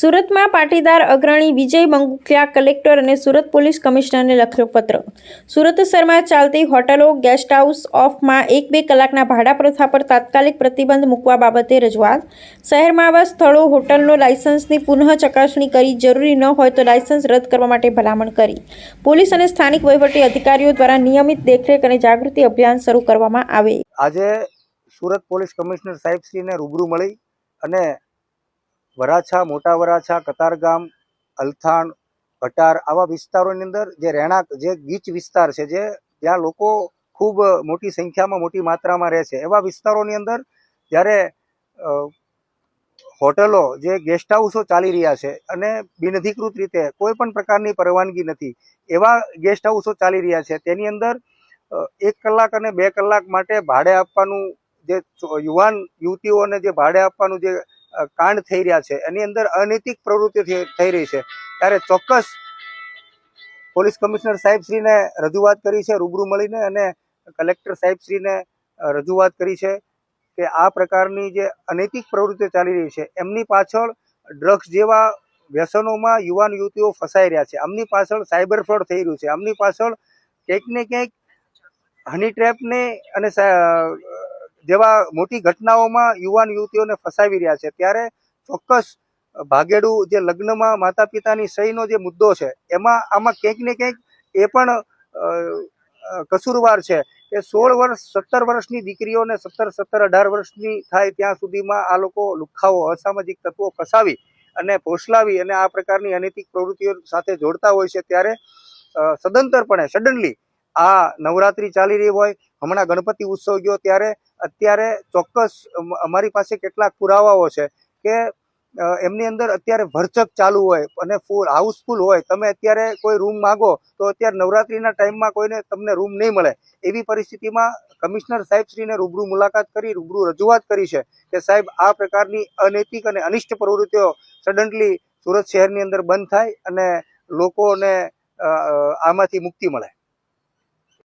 સુરતમાં પાટીદાર અગ્રણી વિજય મંગુકિયા, કલેક્ટર અને સુરત પોલીસ કમિશનરને લખ્યો પત્ર. સુરત શહેરમાં ચાલતી હોટલો, ગેસ્ટ હાઉસ ઓફમાં એક બે કલાકના ભાડા પ્રથા પર તાત્કાલિક પ્રતિબંધ મૂકવા બાબતે રજૂઆત. શહેરમાં આવા સ્થળો, હોટલનો લાયસન્સની પુનઃ ચકાસણી કરી જરૂરી ન હોય તો લાયસન્સ રદ કરવા માટે ભલામણ કરી. પોલીસ અને સ્થાનિક વહીવટી અધિકારીઓ દ્વારા નિયમિત દેખરેખ અને જાગૃતિ અભિયાન શરૂ કરવામાં આવે. આજે સુરત પોલીસ કમિશનર સાહેબશ્રીને રૂબરૂ મળી અને વરાછા, મોટા વરાછા, કતારગામ, અલથાણ, ભટાર આવા વિસ્તારોની અંદર જે રહેણાંક, જે ગીચ વિસ્તાર છે, જે જ્યાં લોકો ખૂબ મોટી સંખ્યામાં, મોટી માત્રામાં રહે છે. એવા વિસ્તારોની અંદર જ્યારે હોટલો, જે ગેસ્ટ હાઉસો ચાલી રહ્યા છે અને બિનઅધિકૃત રીતે કોઈ પણ પ્રકારની પરવાનગી નથી, એવા ગેસ્ટ હાઉસો ચાલી રહ્યા છે, તેની અંદર એક કલાક અને બે કલાક માટે ભાડે આપવાનું જે યુવાન યુવતીઓને જે ભાડે આપવાનું જે કાંડ થઈ રહ્યા છે. એની અંદર અનૈતિક પ્રવૃત્તિ થઈ રહી છે. ત્યારે ચોક્કસ પોલીસ કમિશનર સાહેબશ્રીને રજૂઆત કરી છે, રૂબરૂ મળીને અને કલેક્ટર સાહેબશ્રીને રજૂઆત કરી છે કે આ પ્રકારની જે અનૈતિક પ્રવૃત્તિઓ ચાલી રહી છે, એમની પાછળ ડ્રગ્સ જેવા વ્યસનોમાં યુવાન યુવતીઓ ફસાઈ રહ્યા છે. આમની પાછળ સાયબર ફ્રોડ થઈ રહ્યું છે. આમની પાછળ ક્યાંક ને ક્યાંક હની ટ્રેપને અને જેવા મોટી ઘટનાઓમાં યુવાન યુવતીઓને ફસાવી રહ્યા છે. ત્યારે ચોક્કસ ભાગેડું જે લગ્નમાં માતા પિતાની સહીનો જે મુદ્દો છે, એમાં આમાં ક્યાંક ને ક્યાંક એ પણ કસૂરવાર છે કે સોળ વર્ષ, સત્તર વર્ષની દીકરીઓને સત્તર સત્તર, અઢાર વર્ષની થાય ત્યાં સુધીમાં આ લોકો લુખાઓ, અસામાજિક તત્વો ફસાવી અને પોસલાવી અને આ પ્રકારની અનૈતિક પ્રવૃત્તિઓ સાથે જોડતા હોય છે. ત્યારે સદંતરપણે સડનલી આ નવરાત્રી ચાલી રહી હોય, હમણાં ગણપતિ ઉત્સવ ગયો ત્યારે અત્યારે ચોક્કસ અમારી પાસે કેટલાક પુરાવાઓ છે કે એમની અંદર અત્યારે ભરચક ચાલુ હોય અને ફૂલ હાઉસફુલ હોય. તમે અત્યારે કોઈ રૂમ માગો તો અત્યારે નવરાત્રિના ટાઈમમાં કોઈને તમને રૂમ નહીં મળે. એવી પરિસ્થિતિમાં કમિશનર સાહેબશ્રીને રૂબરૂ મુલાકાત કરી, રૂબરૂ રજૂઆત કરી છે કે સાહેબ, આ પ્રકારની અનૈતિક અને અનિષ્ટ પ્રવૃત્તિઓ સડનલી સુરત શહેરની અંદર બંધ થાય અને લોકોને આમાંથી મુક્તિ મળે.